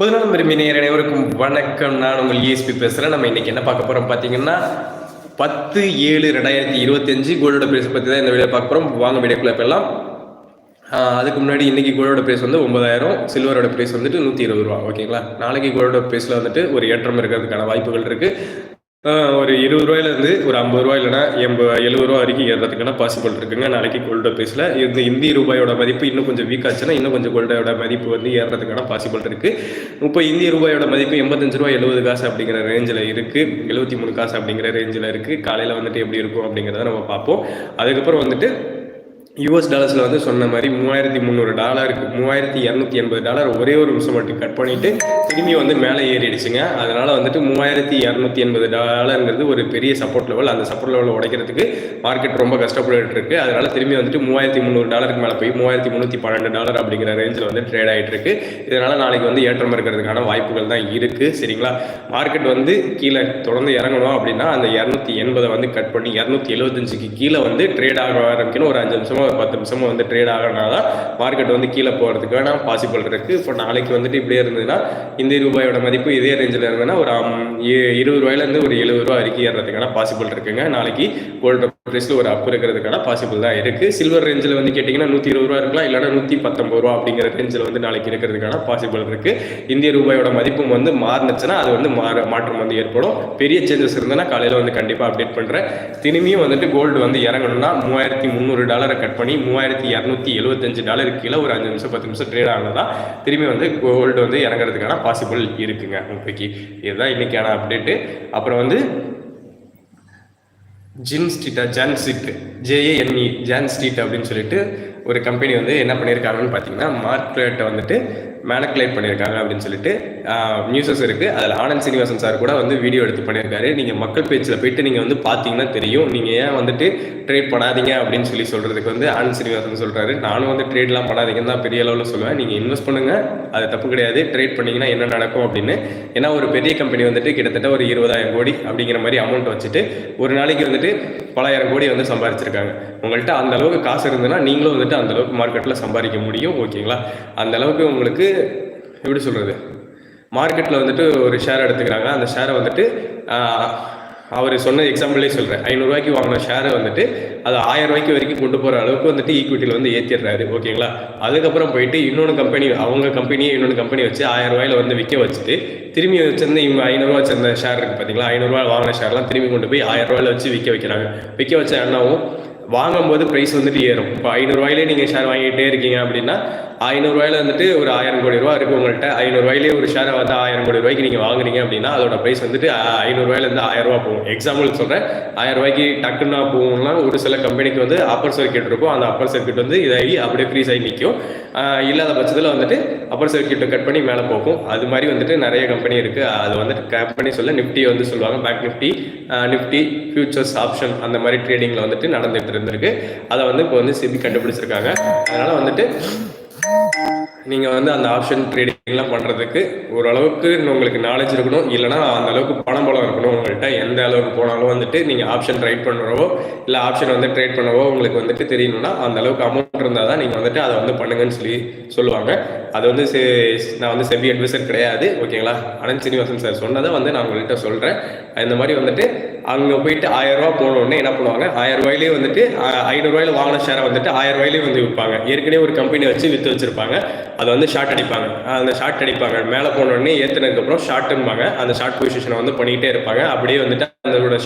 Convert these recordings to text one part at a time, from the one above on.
பொதுநலம் விரும்பி நேர் அனைவருக்கும் வணக்கம். நான் உங்கள் இஎஸ்பி பேசுகிறேன் நம்ம இன்றைக்கி என்ன பார்க்க போகிறோம் பார்த்தீங்கன்னா பத்து ஏழு ரெண்டாயிரத்தி இருபத்தஞ்சு கோல்டோட பிரைஸ் பற்றி தான் இந்த வீடியோ பார்க்க போகிறோம் வாங்க வீடியோக்குள்ள போயிடலாம். அதுக்கு முன்னாடி இன்னைக்கு கோல்டோட பிரைஸ் வந்து ஒன்பதாயிரம் சில்வரோட பிரைஸ் வந்துட்டு நூற்றி இருபது ரூபா. ஓகேங்களா? நாளைக்கு கோல்டோட பிரைஸில் வந்துட்டு ஒரு ஏற்றம் இருக்கிறதுக்கான வாய்ப்புகள் இருக்குது ஒரு இருபது ரூபாயிலேருந்து ஒரு ஐம்பது ரூபா இல்லைனா எண்பது எழுபது ரூபா வரைக்கும் ஏறதுக்கான பாசிபிள் இருக்குங்க. நாளைக்கு கோல்டோ ப்ரைஸில் இந்த இந்திய ரூபாயோட மதிப்பு இன்னும் கொஞ்சம் வீக் ஆச்சுன்னா இன்னும் கொஞ்சம் கோல்டோட மதிப்பு வந்து ஏறதுக்கான பாசிபிள் இருக்குது இப்போ இந்திய ரூபாயோட மதிப்பு எண்பத்தஞ்சு ரூபா எழுபது காசு அப்படிங்கிற ரேஞ்சில் இருக்குது எழுபத்தி மூணு காசு அப்படிங்கிற ரேஞ்சில் இருக்குது காலையில் வந்துட்டு எப்படி இருக்கும் அப்படிங்கிறத நம்ம பார்ப்போம். அதுக்கப்புறம் வந்துட்டு யூஎஸ் டாலர்ஸில் வந்து சொன்ன மாதிரி மூவாயிரத்தி முந்நூறு டாலருக்கு மூவாயிரத்தி இரநூத்தி எண்பது டாலர் ஒரே ஒரு நிமிஷம் மட்டும் கட் பண்ணிட்டு திரும்பி வந்து மேலே ஏறிடுச்சுங்க. அதனால வந்துட்டு மூவாயிரத்தி இரநூத்தி எண்பது டாலருங்கிறது ஒரு பெரிய சப்போர்ட் லெவல் அந்த சப்போர்ட் லெவலில் உடைக்கிறதுக்கு மார்க்கெட் ரொம்ப கஷ்டப்பட்டு இருக்கு. அதனால திரும்பி வந்துட்டு மூவாயிரத்தி முந்நூறு டாலருக்கு மேலே போய் மூவாயிரத்தி முந்நூற்றி பன்னெண்டு டாலர் அப்படிங்கிற ரேஞ்சில் வந்து ட்ரேட் ஆகிட்டு இருக்கு. இதனால நாளைக்கு வந்து ஏற்றம் இருக்கிறதுக்கான வாய்ப்புகள் தான் இருக்கு. சரிங்களா? மார்க்கெட் வந்து கீழே தொடர்ந்து இறங்கணும் அப்படின்னா அந்த இரநூத்தி எண்பதை வந்து கட் பண்ணி இரநூத்தி எழுபத்தஞ்சுக்கு கீழே வந்து ட்ரேட் ஆக ஆரம்பிக்கணும். ஒரு அஞ்சு நிமிஷம் ஒரு பத்து நிமிஷமா வந்து ட்ரேட் ஆகினா மார்க்கெட் வந்து கீழே போகிறதுக்கு வேணா பாசிபிள் இருக்கு. இப்போ நாளைக்கு வந்துட்டு இப்படியே இருந்ததுன்னா இந்திய ரூபாயோட மதிப்பு இதே ரேஞ்சில் இருந்ததுன்னா ஒரு இருபது ரூபாயிலேருந்து ஒரு எழுபது ரூபா வரைக்கும் ஏறதுக்கான பாசிபிள் இருக்குங்க. நாளைக்கு கோல்டு ப்ரைஸில் ஒரு அப் இருக்கிறதுக்கான பாசிபிள் தான் இருக்கு. சில்வர் ரேஞ்சில் வந்து கேட்டிங்கன்னா நூற்றி இருபது ரூபா இருக்கலாம் இல்லைனா நூற்றி பத்தொம்பது ரூபா அப்படிங்கிற ரேஞ்சில் வந்து நாளைக்கு இருக்கிறதுக்கான பாசிபிள் இருக்கு. இந்திய ரூபாயோட மதிப்பும் வந்து மாறுனுச்சுன்னா அது வந்து மாற மாற்றம் வந்து ஏற்படும். பெரிய சேஞ்சஸ் இருந்ததுன்னா காலையில் வந்து கண்டிப்பாக அப்டேட் பண்ணுறேன் திரும்பியும் வந்துட்டு கோல்டு வந்து இறங்கணும்னா மூவாயிரத்தி முந்நூறு டாலரை கட் பண்ணி மூவாயிரத்தி இரநூத்தி எழுபத்தஞ்சு டாலருக்கு கீழே ஒரு அஞ்சு நிமிஷம் பத்து நிமிஷம் ட்ரேட் ஆனதா திரும்பி வந்து கோல்டு வந்து இறங்குறதுக்கான பாசிபிள் இருக்குங்க. இப்போக்கி இதுதான் இன்னைக்கான அப்டேட்டு அப்புறம் வந்து Jim ஸ்ட்ரீட்டா John street J A N E John street அப்படின்னு சொல்லிட்டு ஒரு கம்பெனி வந்து என்ன பண்ணியிருக்காங்கன்னு பார்த்தீங்கன்னா மார்க்கெட்டை வந்துட்டு மேனக்குலேட் பண்ணியிருக்காங்க அப்படின்னு சொல்லிட்டு நியூஸஸ் இருக்குது அதில் ஆனந்த் சீனிவாசன் சார் கூட வந்து வீடியோ எடுத்து பண்ணியிருக்காரு நீங்கள் மக்கள் பேச்சில் போயிட்டு நீங்கள் வந்து பார்த்தீங்கன்னா தெரியும். நீங்கள் ஏன் வந்துட்டு ட்ரேட் பண்ணாதீங்க அப்படின்னு சொல்லி சொல்கிறதுக்கு வந்து ஆனந்த் சீனிவாசன் சொல்கிறாரு நானும் வந்து ட்ரேட்லாம் பண்ணாதீங்கன்னு தான் பெரிய அளவில் சொல்லுவேன். நீங்கள் இன்வெஸ்ட் பண்ணுங்கள் அது தப்பு கிடையாது. ட்ரேட் பண்ணிங்கன்னா என்ன நடக்கும் அப்படின்னு. ஏன்னா ஒரு பெரிய கம்பெனி வந்துட்டு கிட்டத்தட்ட ஒரு இருபதாயிரம் கோடி அப்படிங்கிற மாதிரி அமௌண்ட் வச்சுட்டு ஒரு நாளைக்கு வந்துட்டு பலாயிரம் கோடி வந்து சம்பாதிச்சிருக்காங்க உங்கள்கிட்ட அந்த அளவுக்கு காசு இருந்ததுன்னா நீங்களும் வந்துட்டு அந்த அளவுக்கு மார்க்கெட்டில் சம்பாதிக்க முடியும். ஓகேங்களா? அந்த அளவுக்கு உங்களுக்கு எப்படி சொல்கிறது மார்க்கெட்டில் வந்துட்டு ஒரு ஷேர் எடுத்துக்கிறாங்க. அந்த ஷேரை வந்துட்டு அவர் சொன்ன எக்ஸாம்பிளே சொல்கிறேன் ஐநூறுரூவாய்க்கு வாங்கின ஷேரை வந்துட்டு அது ஆயிரம் ரூபாய்க்கு வரைக்கும் கொண்டு போகிற அளவுக்கு வந்துட்டு ஈக்விட்டியில் வந்து ஏற்றிடுறாரு ஓகேங்களா அதுக்கப்புறம் போயிட்டு இன்னொன்று கம்பெனி அவங்க கம்பெனியே இன்னொன்று கம்பெனி வச்சு ஆயிரம் ரூபாயில வந்து விற்க வச்சுட்டு திரும்பி வச்சிருந்த இவங்க ஐநூறுரூவா வச்சிருந்த ஷேர் இருக்குது பார்த்தீங்களா ஐநூறுரூவா வாங்கின ஷேர்லாம் திரும்பி கொண்டு போய் ஆயிரம் ரூபாயில் வச்சு விற்க வைக்கிறாங்க. விற்க வச்ச என்னாவும் வாங்கும்போது ப்ரைஸ் வந்துட்டு ஏறும். இப்போ ஐநூறுரூவாயிலே நீங்கள் ஷேர் வாங்கிட்டே இருக்கீங்க அப்படின்னா ஐநூறுரூவாயில வந்துட்டு ஒரு ஆயிரம் கோடி ரூபா இருக்குது உங்கள்கிட்ட ஐநூறுரூவாயிலே ஒரு ஷேரை வந்து ஆயிரம் கோடி ரூபாய்க்கு நீங்கள் வாங்குறீங்க அப்படின்னா அதோட ப்ரைஸ் வந்துட்டு ஐநூறுரூவாயிலேருந்து ஆயிரம் ரூபா போகும். எக்ஸாம்பிள் சொல்கிறேன் ஆயிரம் ரூபாய்க்கு டக்குன்னா போகும்னா ஒரு சில கம்பெனிக்கு வந்து அப்பர் சர்க்கியூட் இருக்கும். அந்த அப்பர் சர்க்கியூட் வந்து இதாகி அப்படியே ஃப்ரீஸ் ஆகி நிற்கும் இல்லாத பட்சத்தில் வந்துட்டு அப்பர் சர்க்கியூட்டை கட் பண்ணி மேலே போகும் அது மாதிரி வந்துட்டு நிறைய கம்பெனி இருக்குது அது வந்துட்டு கம்பெனி சொல்ல நிஃப்டி வந்து சொல்லுவாங்க. Bank Nifty Nifty futures option அந்த மாதிரி ட்ரேடிங்கில் வந்துட்டு நடந்துகிட்டு இருந்திருக்கு. அதை வந்து இப்போ வந்து சிபி கண்டுபிடிச்சிருக்காங்க. அதனால் வந்துட்டு நீங்கள் வந்து அந்த ஆப்ஷன் ட்ரேடிங்லாம் பண்ணுறதுக்கு ஓரளவுக்கு உங்களுக்கு நாலேஜ் இருக்கணும். இல்லைனா அந்த அளவுக்கு பணம் பலம் இருக்கணும். உங்கள்கிட்ட எந்த அளவுக்கு போனாலும் வந்துட்டு நீங்கள் ஆப்ஷன் ட்ரைட் பண்ணுறவோ இல்லை ஆப்ஷன் வந்து ட்ரேட் பண்ணவோ உங்களுக்கு வந்துட்டு தெரியணும்னா அந்த அளவுக்கு அமௌண்ட் இருந்தால் தான் நீங்கள் வந்துட்டு அதை வந்து பண்ணுங்கன்னு சொல்லி சொல்லுவாங்க. அது வந்து நான் வந்து செபி அட்வைசர் கிடையாது ஓகேங்களா? அனந்த் சீனிவாசன் சார் சொன்னதை வந்து நான் உங்கள்கிட்ட சொல்கிறேன் இந்த மாதிரி வந்துட்டு அங்கே போயிட்டு ஆயிரம் ரூபா போன உடனே என்ன பண்ணுவாங்க? ஆயிரம் ரூபாயிலே வந்துட்டு ஐநூறுரூவாயில வாங்கின ஷேரை வந்துட்டு ஆயிரம் ரூபாயிலே வந்து விற்பாங்க ஏற்கனவே ஒரு கம்பெனி வச்சு விற்று வச்சிருப்பாங்க. அதை வந்து ஷார்ட் அடிப்பாங்க. அந்த ஷார்ட் அடிப்பாங்க. மேலே போன உடனே ஏற்றுனதுக்கப்புறம் ஷார்ட்டும்பாங்க அந்த ஷார்ட் பொசிஷனை வந்து பண்ணிக்கிட்டே இருப்பாங்க. அப்படியே வந்துட்டு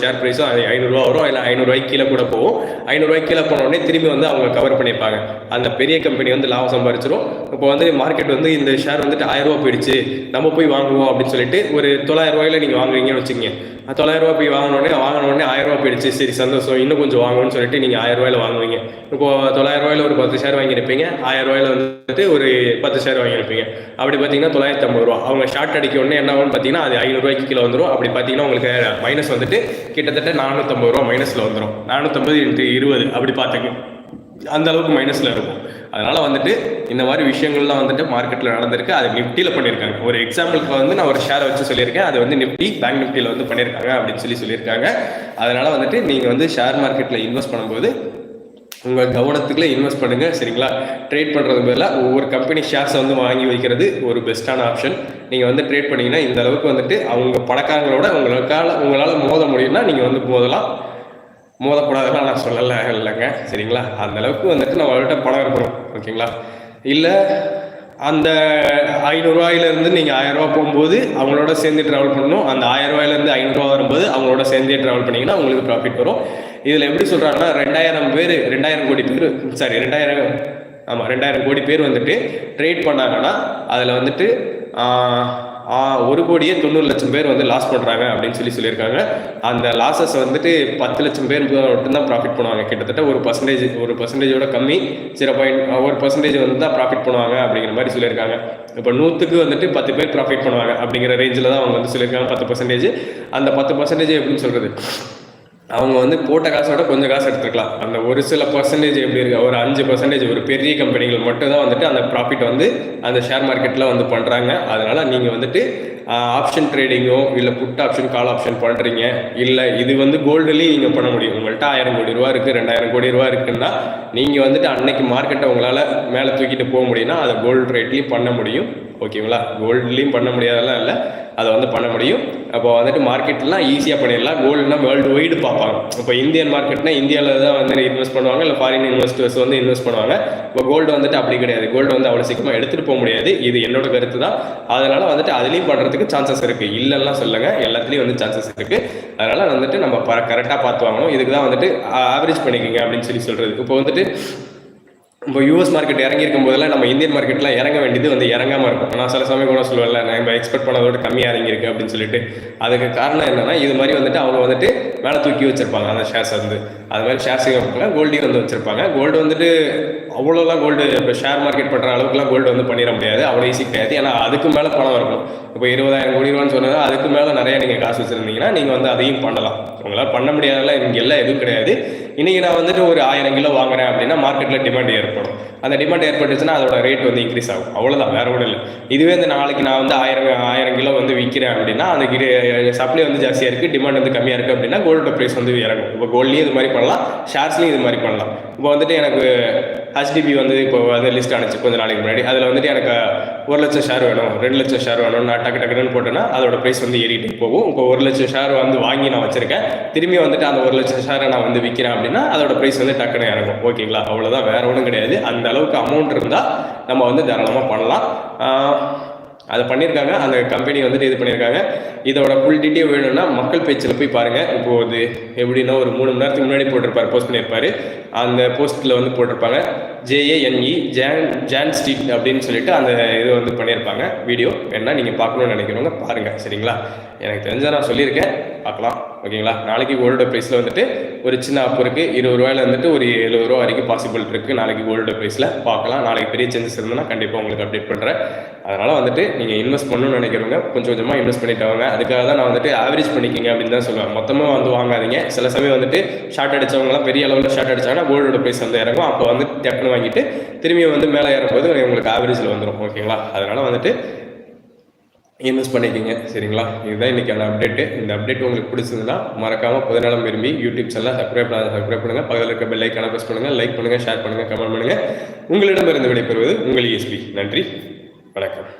ஷேர் ப்ரைஸும் ஐநூறுரூவா வரும். இல்லை ஐநூறுரூவாய்க்கு கீழே கூட போகும். ஐநூறுரூவாய்க்கு கீழே போன உடனே திரும்பி வந்து அவங்க கவர் பண்ணியிருப்பாங்க. அந்த பெரிய கம்பெனி வந்து லாபம் சம்பாரிச்சிரும். இப்போ வந்து மார்க்கெட் வந்து இந்த ஷேர் வந்துட்டு ஆயிரம் ரூபா போயிடுச்சு. நம்ம போய் வாங்குவோம் அப்படின்னு சொல்லிட்டு ஒரு தொள்ளாயிரம் ரூபாயில நீங்கள் வாங்குறீங்கன்னு வச்சுக்கோங்க. தொள்ளாயிரம் ரூபாய் போய் வாங்கின உடனே வாங்கின உடனே ஆயிரம் ரூபாய் போயிடுச்சு. சரி சந்தோஷம். இன்னும் கொஞ்சம் வாங்கணும்னு சொல்லிட்டு நீங்கள் ஆயிரம் ரூபாயில வாங்குவீங்க. இப்போ தொள்ளாயிரம் ரூபாயில ஒரு பத்து ஷேர் வாங்கியிருப்பீங்க. ஆயிரம் ரூபாயில வந்துட்டு ஒரு பத்து ஷேர் வாங்கியிருப்பீங்க. அப்படி பார்த்தீங்கன்னா தொள்ளாயிரத்தி ஐம்பது ரூபா. அவங்க ஷார்ட் அடிக்க உடனே என்ன ஆகும்னு பார்த்தீங்கன்னா அது ஐநூறுரூவாய்க்கு கீழே வந்துடும் அப்படி பார்த்தீங்கன்னா உங்களுக்கு மைனஸ் வந்துட்டு கிட்டத்தட்ட நானூற்றம்பது ரூபா மைனஸில் வந்துடும் நானூற்றம்பது இன்ட்டு இருபது அப்படி பார்த்துங்க அந்த அளவுக்கு மைனஸில் இருக்கும். அதனால் வந்துட்டு இந்த மாதிரி விஷயங்கள்லாம் வந்துட்டு மார்க்கெட்டில் நடந்திருக்கு. அது நிஃப்டியில் பண்ணியிருக்காங்க. ஒரு எக்ஸாம்பிளுக்கு வந்து நான் ஒரு ஷேரை வச்சு சொல்லியிருக்கேன். அது வந்து நிஃப்டி பேங்க் நிஃப்டியில் வந்து பண்ணியிருக்காங்க அப்படின்னு சொல்லி சொல்லியிருக்காங்க. அதனால் வந்துட்டு நீங்கள் வந்து ஷேர் மார்க்கெட்டில் இன்வெஸ்ட் பண்ணும்போது உங்கள் கவனத்துக்குள்ள இன்வெஸ்ட் பண்ணுங்கள் சரிங்களா? ட்ரேட் பண்ணுறது பதிலாக ஒவ்வொரு கம்பெனி ஷேர்ஸை வந்து வாங்கி வைக்கிறது ஒரு பெஸ்ட்டான ஆப்ஷன் நீங்கள் வந்து ட்ரேட் பண்ணிங்கன்னா இந்த அளவுக்கு வந்துட்டு அவங்க பணக்காரங்களோட உங்களுக்கால உங்களால் மோத முடியும்னா நீங்கள் வந்து மோதலாம். மோதக்கூடாதுன்னு நான் சொல்லலை இல்லைங்க. சரிங்களா? அந்த அளவுக்கு வந்துட்டு நம்மள்கிட்ட பணம் இருக்கணும். ஓகேங்களா? இல்லை அந்த ஐநூறுரூவாயிலேருந்து நீங்கள் ஆயிரரூவா போகும்போது அவங்களோட சேர்ந்து ட்ராவல் பண்ணணும். அந்த ஆயிரரூவாயிலேருந்து ஐநூறுரூவா வரும்போது அவங்களோட சேர்ந்தே ட்ராவல் பண்ணிங்கன்னா உங்களுக்கு ப்ராஃபிட் வரும். இதில் எப்படி சொல்கிறாங்கன்னா ரெண்டாயிரம் பேர் ரெண்டாயிரம் கோடி பேர் சாரி ரெண்டாயிரம் ஆமாம் ரெண்டாயிரம் கோடி பேர் வந்துட்டு ட்ரேட் பண்ணாங்கன்னா அதில் வந்துட்டு ஒரு கோடியே தொண்ணூறு லட்சம் பேர் வந்து லாஸ் பண்ணுறாங்க அப்படின்னு சொல்லி சொல்லியிருக்காங்க. அந்த லாஸஸ் வந்துட்டு பத்து லட்சம் பேர் மட்டும்தான் ப்ராஃபிட் பண்ணுவாங்க. கிட்டத்தட்ட ஒரு பர்சன்டேஜ் ஒரு பர்சன்டேஜோட கம்மி. ஜீரோ பாயிண்ட் ஒரு பர்சன்டேஜ் வந்து தான் ப்ராஃபிட் பண்ணுவாங்க அப்படிங்கிற மாதிரி சொல்லியிருக்காங்க. இப்போ நூற்றுக்கு வந்துட்டு பத்து பேர் ப்ராஃபிட் பண்ணுவாங்க அப்படிங்கிற ரேஞ்சில் தான் அவங்க வந்து சொல்லியிருக்காங்க. பத்து பர்சன்டேஜ் அந்த பத்து பர்சன்டேஜ் எப்படின்னு சொல்கிறது அவங்க வந்து போட்ட காசோட கொஞ்சம் காசு எடுத்துக்கலாம். அந்த ஒரு சில பர்சன்டேஜ் எப்படி இருக்கு? ஒரு அஞ்சு பர்சன்டேஜ் ஒரு பெரிய கம்பெனிகள் மட்டும் தான் வந்துட்டு அந்த ப்ராஃபிட் வந்து அந்த ஷேர் மார்க்கெட்டில் வந்து பண்ணுறாங்க அதனால் நீங்கள் வந்துட்டு ஆப்ஷன் ட்ரேடிங்கோ இல்லை புட் ஆப்ஷன் கால் ஆப்ஷன் பண்ணுறீங்க இல்லை இது வந்து கோல்டுலேயும் நீங்கள் பண்ண முடியும். உங்கள்கிட்ட ஆயிரம் கோடி ரூபா இருக்குது ரெண்டாயிரம் கோடி ரூபா இருக்குன்னா நீங்கள் வந்துட்டு அன்னைக்கு மார்க்கெட்டை உங்களால் மேலே தூக்கிட்டு போக முடியும்னா அதை கோல்டு ரேட்லேயும் பண்ண முடியும். ஓகேங்களா கோல்டுலேயும் பண்ண முடியாதெல்லாம் இல்லை. அதை வந்து பண்ண முடியும். அப்போ வந்துட்டு மார்க்கெட்லாம் ஈஸியாக பண்ணிடலாம். கோல்டுனா வேர்ல்டு வைடு பார்ப்பாங்க. இப்போ இந்தியன் மார்க்கெட்னா இந்தியாவில் தான் வந்து இன்வெஸ்ட் பண்ணுவாங்க. இல்லை ஃபாரின் இன்வெஸ்டர்ஸ் வந்து இன்வெஸ்ட் பண்ணுவாங்க. இப்போ கோல்டு வந்துட்டு அப்படி கிடையாது. கோல்டு வந்து அவ்வளோ சீக்கிரமாக எடுத்துகிட்டு போக முடியாது. இது என்னோட கருத்து தான். அதனால் வந்துட்டு அதுலேயும் பண்ணுறதுக்கு சான்சஸ் இருக்குது இல்லைன்னா சொல்லுங்கள் எல்லாத்துலேயும் வந்து சான்சஸ் இருக்குது அதனால் வந்துட்டு நம்ம கரெக்டாக பார்த்து வாங்கணும். இதுக்கு தான் வந்துட்டு ஆவரேஜ் பண்ணிக்கோங்க அப்படின்னு சொல்லி சொல்கிறது இப்போ வந்துட்டு இப்போ யூஎஸ் மார்க்கெட் இறங்கியிருக்கும் போதெல்லாம் நம்ம இந்தியன் மார்க்கெட்டில் இறங்க வேண்டியது வந்து இறங்காமல் இருக்கும். நான் சில சமயம் கூட சொல்லுவேன்ல நம்ம எக்ஸ்பெக்ட் பண்ணதோட கம்மியாக இறங்கியிருக்கு அப்படின்னு சொல்லிட்டு. அதுக்கு காரணம் என்னன்னா இது மாதிரி வந்துட்டு அவங்க வந்துட்டு மேலே தூக்கி வச்சிருப்பாங்க அந்த ஷேர்ஸ் வந்து. அது மாதிரி ஷேர்ஸ் வைப்பாங்க கோல்டையும் வந்து வச்சிருப்பாங்க. கோல்டு வந்துட்டு அவ்வளோலாம் கோல்டு இப்போ ஷேர் மார்க்கெட் பண்ணுற அளவுக்குலாம் கோல்டு வந்து பண்ணிட முடியாது. அவ்வளோ ஈஸி கிடையாது. ஏன்னா அதுக்கு மேலே பணம் இருக்கும். இப்போ இருபதாயிரம் கோடி ரூபான்னு சொன்னது அதுக்கு மேலே நிறையா நீங்கள் காசு வச்சுருந்தீங்கன்னா நீங்கள் வந்து அதையும் பண்ணலாம். உங்களால் பண்ண முடியாதெல்லாம் இங்கே எல்லாம் எதுவும் கிடையாது. இன்றைக்கி நான் வந்துட்டு ஒரு ஆயிரம் கிலோ வாங்குறேன் அப்படின்னா மார்க்கெட்டில் டிமாண்ட் ஏற்படும். அந்த டிமாண்ட் ஏற்பட்டுச்சுன்னா அதோட ரேட் வந்து இன்க்ரீஸ் ஆகும். அவ்வளோதான் வேற ஒன்றும் இல்லை. இதுவே இந்த நாளைக்கு நான் வந்து ஆயிரம் ஆயிரம் கிலோ வந்து விற்கிறேன் அப்படின்னா அந்த சப்ளை வந்து ஜாஸ்தியாக இருக்குது டிமாண்ட் வந்து கம்மியாக இருக்குது அப்படின்னா கோல்டோட ப்ரைஸ் வந்து இறங்கும். இப்போ கோல்ட்லேயும் இது மாதிரி பண்ணலாம் ஷேர்ஸ்லையும் இது மாதிரி பண்ணலாம். இப்போ வந்துட்டு எனக்கு ஹெச்டிபி வந்து இப்போ வந்து லிஸ்ட் அனுப்பிச்சு கொஞ்சம் நாளைக்கு முன்னாடி. அதில் வந்துட்டு எனக்கு ஒரு லட்சம் ஷேர் வேணும் ரெண்டு லட்சம் ஷேர் வேணும் நான் டக்கு டக்குன்னு போட்டேன்னா அதோட ப்ரைஸ் வந்து ஏறிட்டு போகும். இப்போ ஒரு லட்சம் ஷேர் வந்து வாங்கி நான் வச்சிருக்கேன். திரும்பி வந்துட்டு அந்த ஒரு லட்சம் ஷேரை நான் வந்து விற்கிறேன் அப்படின்னா அதோட ப்ரைஸ் வந்து டக்குன்னு இறங்கும். ஓகேங்களா அவ்வளோதான் வேற ஒன்றும் கிடையாது. அந்த அளவுக்கு அமௌண்ட் இருந்தால் நம்ம வந்து தாராளமாக பண்ணலாம். அதை பண்ணியிருக்காங்க. அந்த கம்பெனி வந்துட்டு இது பண்ணியிருக்காங்க. இதோட ஃபுல் டீட்டெயில் வேணும்னா மக்கள் பேச்சில் போய் பாருங்கள் இப்போது எப்படின்னா ஒரு மூணு மணி நேரத்துக்கு முன்னாடி போட்டிருப்பார் போஸ்ட் பண்ணியிருப்பார். அந்த போஸ்ட்டில் வந்து போட்டிருப்பாங்க. ஜேஏஎன்இ ஜான் ஜான் ஸ்ட்ரீட் அப்படின்னு சொல்லிட்டு அந்த இது வந்து பண்ணியிருப்பாங்க. வீடியோ என்ன நீங்கள் பார்க்கணுன்னு நினைக்கிறவங்க பாருங்கள் சரிங்களா? எனக்கு தெரிஞ்சால் நான் சொல்லியிருக்கேன். பார்க்கலாம். ஓகேங்களா? நாளைக்கு கோல்டு ப்ரைஸில் வந்துட்டு ஒரு சின்ன ஆப் இருக்குது இருபது ரூபாயில் வந்துட்டு ஒரு எழுபது ரூபா வரைக்கும் பாசிபிள் இருக்குது நாளைக்கு கோல்டு ப்ரைஸில் பார்க்கலாம். நாளைக்கு பெரிய சேஞ்சஸ் இருந்ததுன்னா கண்டிப்பாக உங்களுக்கு அப்டேட் பண்ணுறேன் அதனால் வந்துட்டு நீங்கள் இன்வெஸ்ட் பண்ணணும்னு நினைக்கிறவங்க கொஞ்சம் கொஞ்சமாக இன்வெஸ்ட் பண்ணிட்டு வாங்க. அதுக்காக தான் நான் வந்துட்டு ஆவரேஜ் பண்ணிக்கிங்க அப்படின்னு தான் சொல்லுவேன். மொத்தமாக வந்து வாங்காதீங்க. சில சமயம் வந்துட்டு ஷார்ட் அடித்தவங்களாம் பெரிய அளவில் ஷார்ட் அடிச்சாங்கன்னா கோல்டோட ப்ரைஸ் வந்து இறங்கும். அப்போ வந்து டக்குனு வாங்கிட்டு திரும்பி வந்து மேலே ஏறும்போது உங்களுக்கு ஆவரேஜில் வந்துடும் ஓகேங்களா அதனால் வந்துட்டு இன்வெஸ்ட் பண்ணிக்கிங்க சரிங்களா? இதுதான் இன்றைக்கான அப்டேட்டு இந்த அப்டேட் உங்களுக்கு பிடிச்சதுன்னா மறக்காமல் பதினாலாம் விரும்பி யூடியூப் சேனல் சப்ஸ்கிரைப் பண்ண சப்ஸ்கிரைப் பண்ணுங்கள் பக்கத்தில் இருக்க பெல் ஐக்கான ப்ரெஸ் பண்ணுங்கள் லைக் பண்ணுங்கள் ஷேர் பண்ணுங்கள் கமெண்ட் பண்ணுங்கள் உங்களிடமிருந்து விடைபெறுவது உங்கள் இஎஸ்பி நன்றி வணக்கம்.